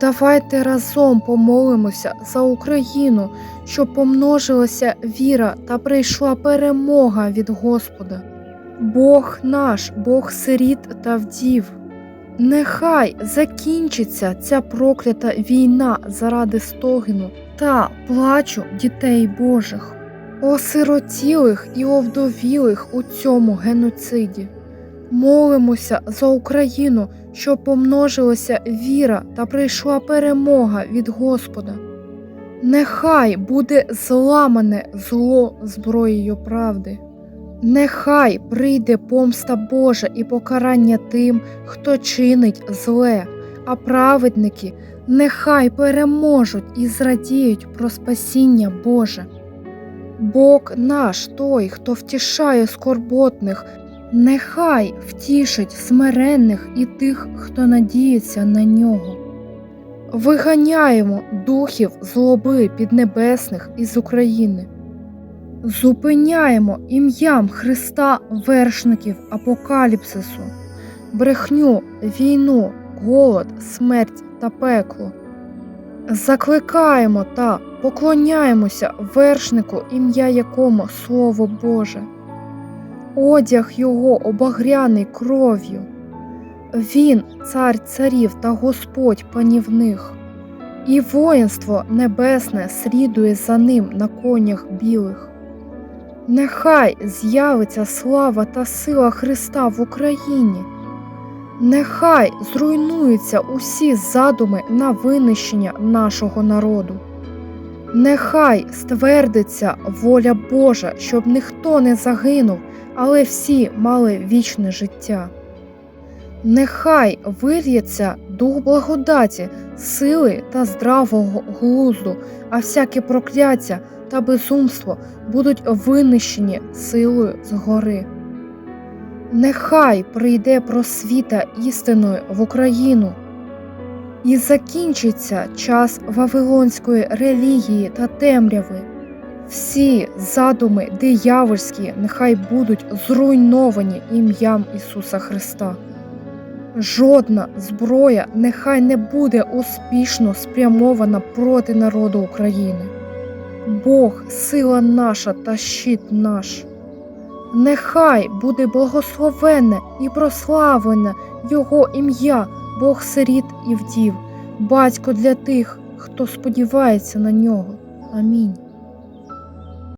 Давайте разом помолимося за Україну, щоб помножилася віра та прийшла перемога від Господа. Бог наш, Бог сиріт та вдів. Нехай закінчиться ця проклята війна заради стогіну та плачу дітей Божих, осиротілих і овдовілих у цьому геноциді. Молимося за Україну, щоб помножилася віра та прийшла перемога від Господа. Нехай буде зламане зло зброєю правди. Нехай прийде помста Божа і покарання тим, хто чинить зле, а праведники нехай переможуть і зрадіють про спасіння Боже. Бог наш той, хто втішає скорботних, нехай втішить смиренних і тих, хто надіється на нього. Виганяємо духів злоби піднебесних із України. Зупиняємо ім'ям Христа вершників апокаліпсису, брехню, війну, голод, смерть та пекло. Закликаємо та поклоняємося вершнику, ім'я якому Слово Боже, одяг його обагряний кров'ю. Він, цар царів та Господь панівних, і воїнство небесне слідує за ним на конях білих. Нехай з'явиться слава та сила Христа в Україні. Нехай зруйнуються усі задуми на винищення нашого народу. Нехай ствердиться воля Божа, щоб ніхто не загинув, але всі мали вічне життя. Нехай вильється дух благодаті, сили та здравого глузду, а всяке прокляття та безумство будуть винищені силою згори. Нехай прийде просвіта істиною в Україну і закінчиться час вавилонської релігії та темряви. Всі задуми диявольські нехай будуть зруйновані ім'ям Ісуса Христа. Жодна зброя нехай не буде успішно спрямована проти народу України. Бог сила наша та щит наш. Нехай буде благословенне і прославлене Його ім'я, Бог сиріт і вдів, батько для тих, хто сподівається на нього. Амінь.